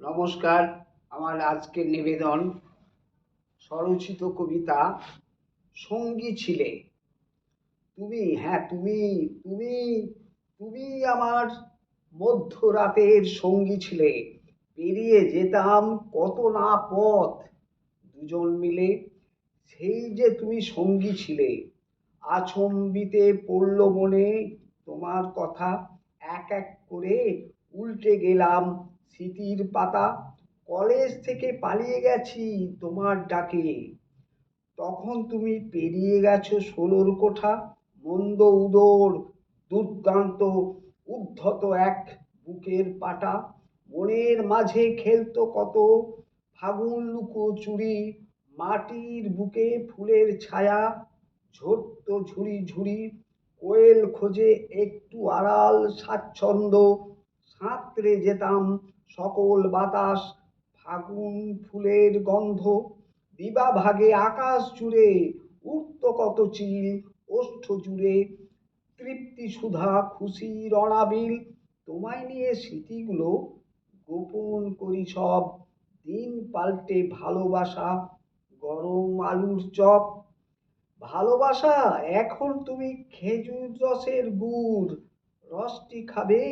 নমস্কার, আমার আজকের নিবেদন স্বরচিত কবিতা সঙ্গী ছিলে। তুমি হ্যাঁ তুমি তুমি তুমি আমার মধ্যরাতের সঙ্গী ছিলে। পেরিয়ে যেতাম কত না পথ, দুজন মিলে সেই যে তুমি সঙ্গী ছিলে। আচম্বিতে পড়ল মনে তোমার কথা এক এক করে উল্টে গেলাম স্মৃতির পাতা। কলেজ থেকে পালিয়ে গেছি তোমার ডাকে। তখন তুমি পেরিয়ে গেছো ষোলোর কোঠা, মন্দ উদর, দুর্দান্ত, উদ্ধত এক বুকের পাটা। মনের মাঝে খেলতো কত, ফাগুন লুকো চুরি, মাটির বুকে ফুলের ছায়া ঝরতো ঝুড়ি ঝুড়ি, কোয়েল খোঁজে একটু আড়াল স্বাচ্ছন্দ্য সাঁতরে যেতাম সকল বাতাস, ফাগুন ফুলের গন্ধ, দিবা ভাগে আকাশ জুড়ে, উঠত কত চিল, ওষ্ঠ জুড়ে। তৃপ্তি সুধা খুশির অনাবিল, তোমায় নিয়ে স্মৃতিগুলো গোপন করি সব। দিন পাল্টে ভালোবাসা, গরম আলুর চপ। ভালোবাসা, এখন তুমি খেজুর রসের গুড়। রসটি খাবে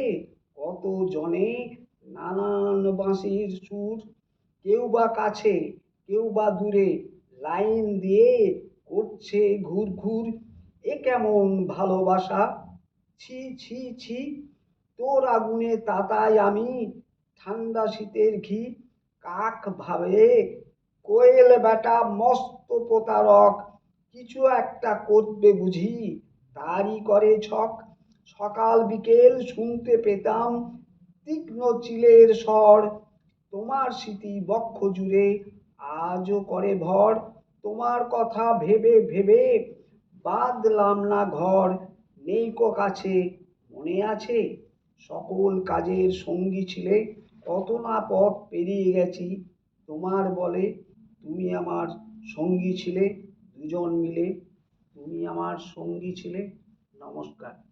কত জনে নানান বাঁশির সুর কেউ বা কাছে কেউ বা দূরে লাইন দিয়ে করছে ঘুর ঘুর এ কেমন ভালোবাসা? ছি ছি ছি। তোর আগুনে তাতাই আমি, ঠান্ডা শীতের ঘি। কাক ভাবে, কোয়েল বেটা মস্ত প্রতারক। কিছু একটা করবে বুঝি, তারই করে ছক। সকাল বিকেল শুনতে পেতাম তীক্ষ্ণ চিলের স্বর। তোমার স্মৃতি বক্ষ জুড়ে আজও করে ভর। তোমার কথা ভেবে ভেবে বাঁধলাম না ঘর। নেই কো কাছে, মনে আছে? সকল কাজের সঙ্গী ছিলে। কত না পথ পেরিয়ে গেছি তোমার বলে। তুমি আমার সঙ্গী ছিলে, দুজন মিলে। তুমি আমার সঙ্গী ছিলে। নমস্কার।